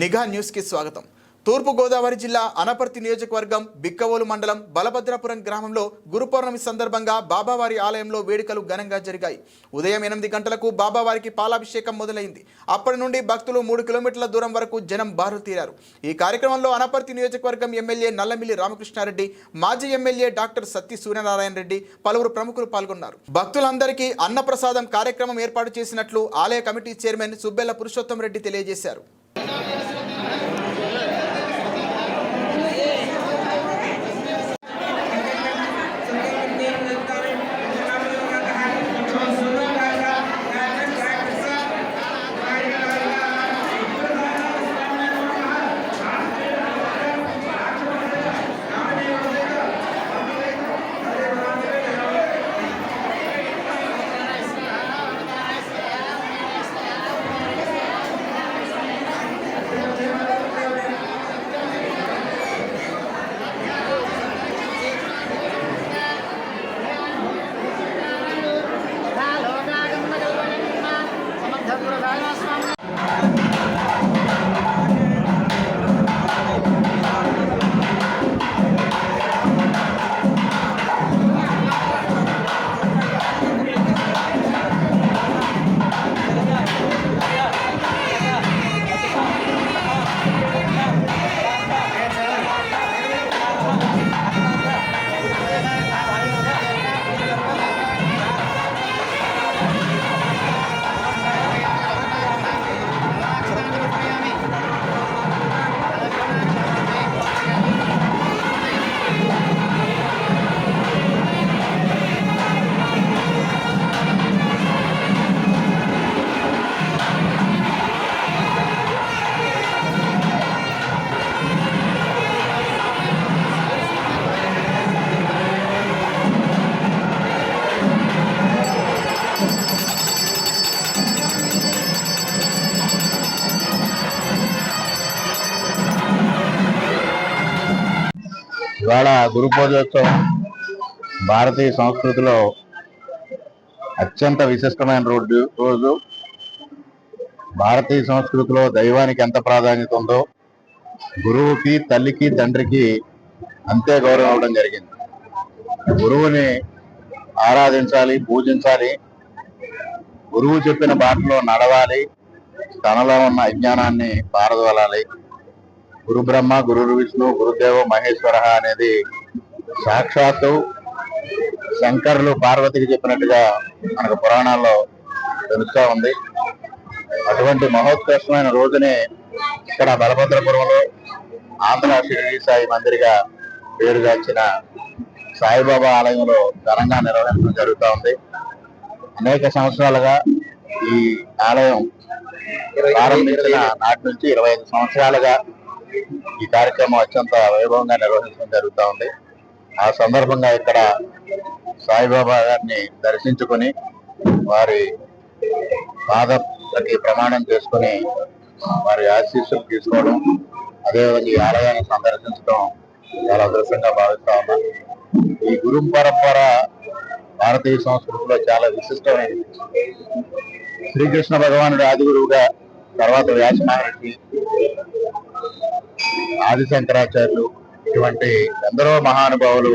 నిఘా న్యూస్కి స్వాగతం. తూర్పుగోదావరి జిల్లా అనపర్తి నియోజకవర్గం బిక్కవోలు మండలం బలభద్రాపురం గ్రామంలో గురు పౌర్ణమి సందర్భంగా బాబావారి ఆలయంలో వేడుకలు ఘనంగా జరిగాయి. ఉదయం ఎనిమిది గంటలకు బాబావారికి పాలాభిషేకం మొదలైంది. అప్పటి నుండి భక్తులు మూడు కిలోమీటర్ల దూరం వరకు జనం బారు తీరారు ఈ కార్యక్రమంలో అనపర్తి నియోజకవర్గం ఎమ్మెల్యే నల్లమిల్లి రామకృష్ణారెడ్డి మాజీ ఎమ్మెల్యే డాక్టర్ సత్తి సూర్యనారాయణ రెడ్డి పలువురు ప్రముఖులు పాల్గొన్నారు. భక్తులందరికీ అన్నప్రసాదం కార్యక్రమం ఏర్పాటు చేసినట్లు ఆలయ కమిటీ చైర్మన్ సుబ్బెల్ల పురుషోత్తం రెడ్డి తెలియజేశారు. Bye. ఇవాళ గురు పూజోత్సవం భారతీయ సంస్కృతిలో అత్యంత విశిష్టమైన రోజు రోజు. భారతీయ సంస్కృతిలో దైవానికి ఎంత ప్రాధాన్యత ఉందో గురువుకి తల్లికి తండ్రికి అంతే గౌరవం ఇవ్వడం జరిగింది. గురువుని ఆరాధించాలి పూజించాలి. గురువు చెప్పిన బాటలో నడవాలి. తనలో ఉన్న అజ్ఞానాన్ని పారదోలాలి. గురు బ్రహ్మ గురు విష్ణు గురుదేవ మహేశ్వర అనేది సాక్షాత్తు శంకరులు పార్వతికి చెప్పినట్టుగా మనకు పురాణాల్లో తెలుస్తూ ఉంది. అటువంటి మహోత్కర్షమైన రోజునే ఇక్కడ బలభద్రపురంలో ఆంధ్ర షిరిడి సాయి మందిరిగా పేరుగాంచిన సాయిబాబా ఆలయంలో ఘనంగా నిర్వహించడం జరుగుతూ ఉంది. అనేక సంవత్సరాలుగా ఈ ఆలయం ప్రారంభించిన నాటి నుంచి ఇరవై ఐదు సంవత్సరాలుగా ఈ కార్యక్రమం అత్యంత వైభవంగా నిర్వహించడం జరుగుతూ ఉంది. ఆ సందర్భంగా ఇక్కడ సాయిబాబా గారిని దర్శించుకొని వారి పాదకి ప్రమాణం చేసుకొని వారి ఆశీస్సులు తీసుకోవడం అదేవిధంగా ఈ ఆలయాన్ని సందర్శించడం చాలా అదృష్టంగా భావిస్తా ఉన్నా. ఈ గురు పరంపర భారతీయ సంస్కృతిలో చాలా విశిష్టమైనది. శ్రీకృష్ణ భగవానుడు ఆది గురువుగా తర్వాత వ్యాసమహర్షి ఆది శంకరాచార్యులు ఇటువంటి ఎందరో మహానుభావులు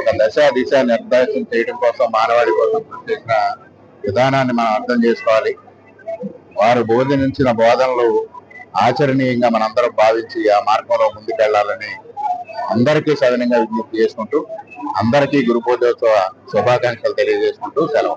ఒక దశ దిశ నిర్దేశం చేయడం కోసం మానవాళి కోసం చేసిన విధానాన్ని మనం అర్థం చేసుకోవాలి. వారు బోధించిన బోధనలు ఆచరణీయంగా మనందరం భావించి ఆ మార్గంలో ముందుకెళ్ళాలని అందరికీ సదనంగా విజ్ఞప్తి చేసుకుంటూ అందరికీ గురు పూజోత్సవ శుభాకాంక్షలు తెలియజేసుకుంటూ సెలవు.